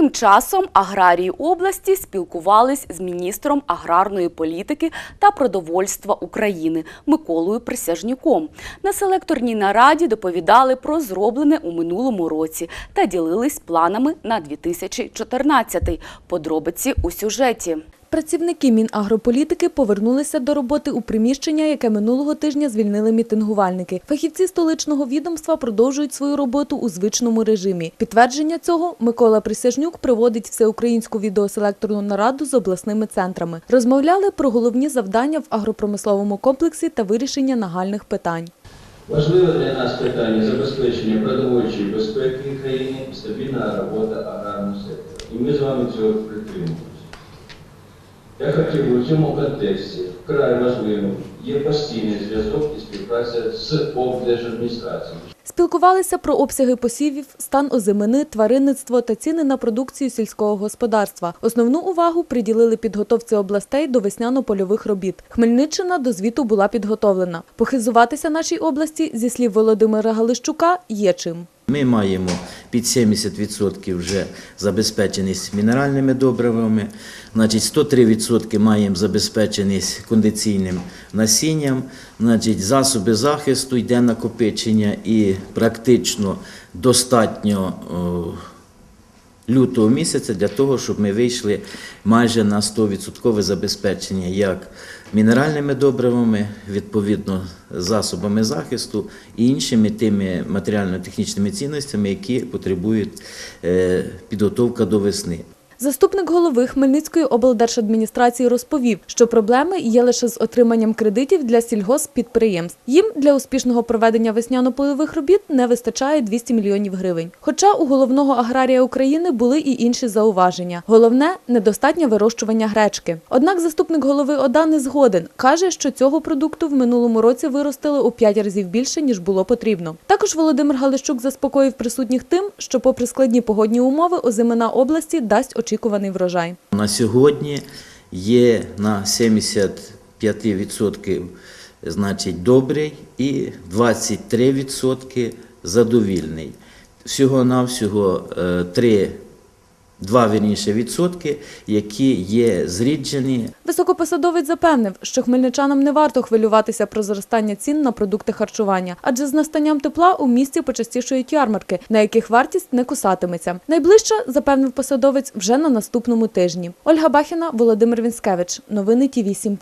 Тим часом аграрії області спілкувались з міністром аграрної політики та продовольства України Миколою Присяжнюком. На селекторній нараді доповідали про зроблене у минулому році та ділились планами на 2014. Подробиці у сюжеті. Працівники Мінагрополітики повернулися до роботи у приміщення, яке минулого тижня звільнили мітингувальники. Фахівці столичного відомства продовжують свою роботу у звичному режимі. Підтвердження цього Микола Присяжнюк приводить всеукраїнську відеоселекторну нараду з обласними центрами. Розмовляли про головні завдання в агропромисловому комплексі та вирішення нагальних питань. Важливе для нас питання забезпечення продовольчої безпеки країни, стабільна робота аграрного сектору. І ми з вами цього притримуємося. Я хотів би у цьому контексті вкрай важливим є постійний зв'язок і співпраця з облдержадміністрацією. Спілкувалися про обсяги посівів, стан озимини, тваринництво та ціни на продукцію сільського господарства. Основну увагу приділили підготовці областей до весняно-польових робіт. Хмельниччина до звіту була підготовлена. Похизуватися нашій області, зі слів Володимира Галищука, є чим. Ми маємо під 70% вже забезпеченість мінеральними добривами, значить 103% маємо забезпеченість кондиційним насінням, значить засоби захисту йде накопичення і практично достатньо лютого місяця для того, щоб ми вийшли майже на 100% забезпечення як мінеральними добривами, відповідно засобами захисту і іншими тими матеріально-технічними цінностями, які потребують е, підготовка до весни. Заступник голови Хмельницької облдержадміністрації розповів, що проблеми є лише з отриманням кредитів для сільгосппідприємств. Їм для успішного проведення весняно-польових робіт не вистачає 200 мільйонів гривень. Хоча у головного аграрія України були і інші зауваження. Головне недостатнє вирощування гречки. Однак заступник голови ОДА не згоден. каже, що цього продукту в минулому році виростили у 5 разів більше ніж було потрібно. Також Володимир Галищук заспокоїв присутніх тим, що, попри складні погодні умови, озимина області дасть очікуваний врожай. На сьогодні є на 75% значить добрий і 23% задовільний. Всього-навсього 3 Два вірніше відсотки, які є зріджені Високопосадовець запевнив, що хмельничанам не варто хвилюватися про зростання цін на продукти харчування, адже з настанням тепла у місті почастішують ярмарки, на яких вартість не кусатиметься. Найближче, запевнив посадовець, вже на наступному тижні. Ольга Бахіна, Володимир Вінськевич. Новини Ті 7